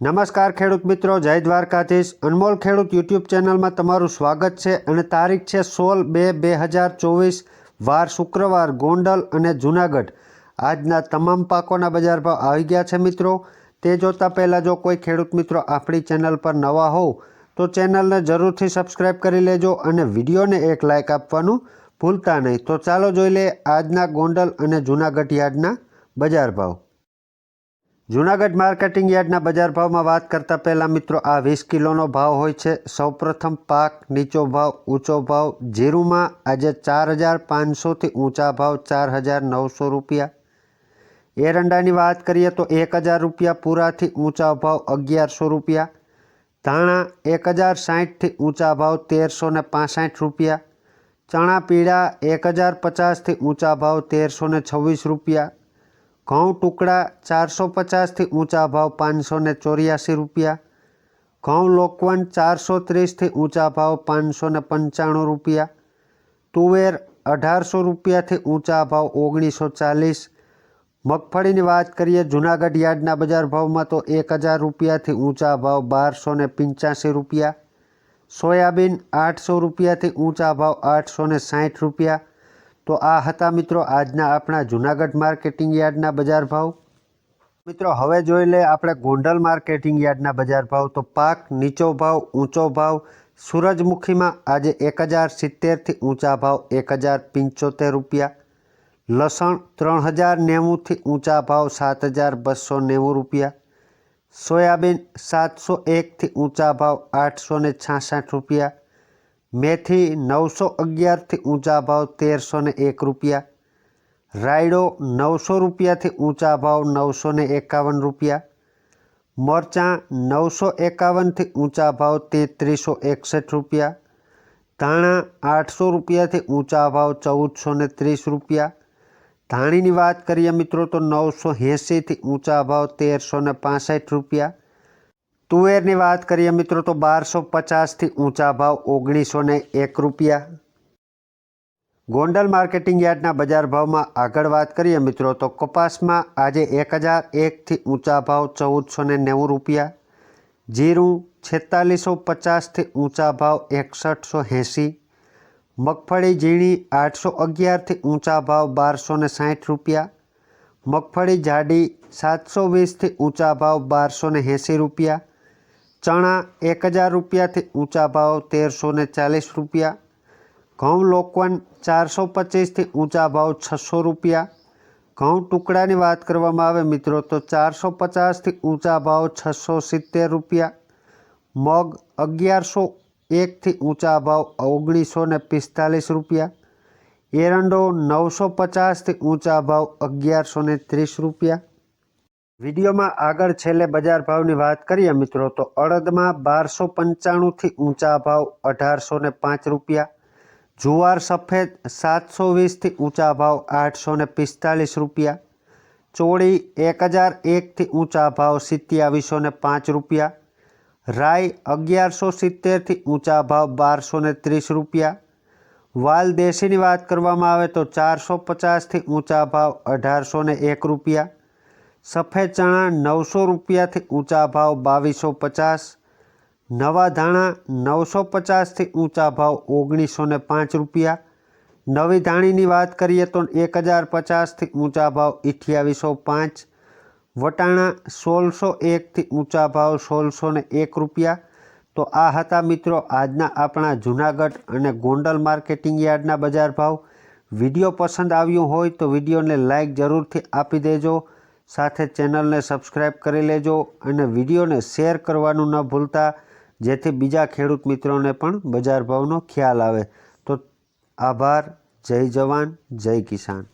નમસ્કાર ખેડૂત મિત્રો, જય દ્વારકાધીશ. અનમોલ ખેડૂત યુટ્યુબ ચેનલમાં તમારું સ્વાગત છે અને તારીખ છે સોળ બે બે હજાર ચોવીસ, વાર શુક્રવાર, ગોંડલ અને જૂનાગઢ. આજના તમામ પાકોના બજાર ભાવ આવી ગયા છે મિત્રો. તે જોતાં પહેલાં જો કોઈ ખેડૂત મિત્રો આપણી ચેનલ પર નવા હોવ, તો ચેનલને જરૂરથી સબસ્ક્રાઈબ કરી લેજો અને વિડીયોને એક લાઇક આપવાનું ભૂલતા નહીં. તો ચાલો જોઈ લઈએ આજના ગોંડલ અને જૂનાગઢ યાર્ડના બજાર ભાવ. જૂનાગઢ માર્કેટિંગ યાર્ડના બજાર ભાવમાં વાત કરતાં પહેલાં મિત્રો આ વીસ કિલોનો ભાવ હોય છે. સૌપ્રથમ પાક નીચો ભાવ, ઊંચો ભાવ. જીરુમાં આજે ચાર હજાર પાંચસોથી ઊંચા ભાવ ચાર હજાર નવસો રૂપિયા. એરંડાની વાત કરીએ તો એક હજાર રૂપિયા પૂરાથી ઊંચા ભાવ અગિયારસો રૂપિયા. ધાણા એક હજાર સાહીઠથી ઊંચા ભાવ તેરસો ને પાસઠ રૂપિયા. ચણા પીળા એક હજાર પચાસથી ઊંચા ભાવ તેરસો ને છવ્વીસ રૂપિયા. ઘઉં ટુકડા ચારસો પચાસથી ઊંચા ભાવ પાંચસો ને ચોર્યાસી રૂપિયા. ઘઉં લોકવન ચારસો ત્રીસથી ઊંચા ભાવ પાંચસો ને પંચાણું રૂપિયા. તુવેર અઢારસો રૂપિયાથી ઊંચા ભાવ ઓગણીસો ચાલીસ. મગફળીની વાત કરીએ, જૂનાગઢ યાર્ડના બજાર ભાવમાં તો એક હજાર રૂપિયાથી ઊંચા ભાવ બારસો ને પંચ્યાસી રૂપિયા. સોયાબીન આઠસો રૂપિયાથી ઊંચા ભાવ આઠસો ને સાઠ રૂપિયા. તો આ હતા મિત્રો આજના આપણા જૂનાગઢ માર્કેટિંગ યાર્ડના બજાર ભાવ. મિત્રો, હવે જોઈ લે આપણે ગોંડલ માર્કેટિંગ યાર્ડના બજાર ભાવ. તો પાક નીચો ભાવ, ઊંચો ભાવ. સૂરજમુખીમાં આજે એક હજાર સિત્તેરથી ઊંચા ભાવ એક હજાર પંચોતેર રૂપિયા. લસણ ત્રણ હજાર નેવુંથી ઊંચા ભાવ સાત હજાર બસો નેવું રૂપિયા. સોયાબીન સાતસો એકથી ઊંચા ભાવ આઠસો ને છાસઠ રૂપિયા. મેથી નવસો અગિયારથી ઊંચા ભાવ તેરસો ને એક રૂપિયા. રાયડો નવસો રૂપિયાથી ઊંચા ભાવ નવસો ને એકાવન રૂપિયા. મરચાં નવસો એકાવનથી ઊંચા ભાવ તેત્રીસો એકસઠ રૂપિયા. ધાણા આઠસો રૂપિયાથી ઊંચા ભાવ ચૌદસો ને ત્રીસ રૂપિયા. ધાણીની વાત કરીએ મિત્રો તો નવસો એંસીથી ઊંચા ભાવ તેરસો ને રૂપિયા. તુવેરની વાત કરીએ મિત્રો તો બારસો પચાસથી ઊંચા ભાવ ઓગણીસો ને એક રૂપિયા. ગોંડલ માર્કેટિંગ યાર્ડના બજાર ભાવમાં આગળ વાત કરીએ મિત્રો તો કપાસમાં આજે એક હજાર એકથી ઊંચા ભાવ ચૌદસો ને નેવું રૂપિયા. જીરું છેતાલીસો પચાસથી ઊંચા ભાવ એકસઠસો એંસી. મગફળી ઝીણી આઠસો અગિયારથી ઊંચા ભાવ બારસો ને સાઠ રૂપિયા. મગફળી જાડી સાતસો વીસથી ઊંચા ભાવ બારસો ને એંસી રૂપિયા. ચણા એક હજાર રૂપિયાથી ઊંચા ભાવ તેરસો ને ચાલીસ રૂપિયા. ઘઉં લોકવન ચારસો પચીસથી ઊંચા ભાવ છસો રૂપિયા. ઘઉં ટુકડાની વાત કરવામાં આવે મિત્રો તો ચારસો પચાસથી ઊંચા ભાવ છસો સિત્તેર રૂપિયા. મગ અગિયારસો એકથી ઊંચા ભાવ ઓગણીસો ને પિસ્તાલીસ રૂપિયા. એરંડો નવસો પચાસથી ઊંચા ભાવ અગિયારસો ત્રીસ રૂપિયા. વિડીયોમાં આગળ છેલ્લે બજાર ભાવની વાત કરીએ મિત્રો, તો અડદમાં બારસો પંચાણુંથી ઊંચા ભાવ અઢારસો ને પાંચ રૂપિયા. જુવાર સફેદ સાતસો વીસથી ઊંચા ભાવ આઠસો ને પિસ્તાલીસ રૂપિયા. ચોળી એક હજાર એકથી ઊંચા ભાવ સિત્યાવીસો ને પાંચ રૂપિયા. રાઈ અગિયારસો સિત્તેરથી ઊંચા ભાવ બારસો ને ત્રીસ રૂપિયા. વાલ દેશીની વાત કરવામાં આવે તો ચારસો પચાસથી ઊંચા ભાવ અઢારસો ને એક રૂપિયા. સફેદ ચણા નવસો રૂપિયાથી ઊંચા ભાવ બાવીસો પચાસ, નવા ધાણા નવસો પચાસથી ઊંચા ભાવ ઓગણીસો ને પાંચ રૂપિયા, નવી ધાણીની વાત કરીએ તો એક હજાર પચાસથી ઊંચા ભાવ અઠ્યાવીસો પાંચ, વટાણા સોળસો એકથી ઊંચા ભાવ સોળસો ને એક રૂપિયા. તો આ હતા મિત્રો આજના આપણા જૂનાગઢ અને ગોંડલ માર્કેટિંગ યાર્ડના બજાર ભાવ. વીડિયો પસંદ આવ્યો હોય તો વિડીયોને લાઇક જરૂરથી આપી દેજો. સાથે ચેનલને સબસ્ક્રાઈબ કરી લેજો અને વિડીયોને શેર કરવાનું ન ભૂલતા, જેથી બીજા ખેડૂત મિત્રોને પણ બજાર ભાવનો ખ્યાલ આવે. તો આભાર, જય જવાન, જય કિસાન.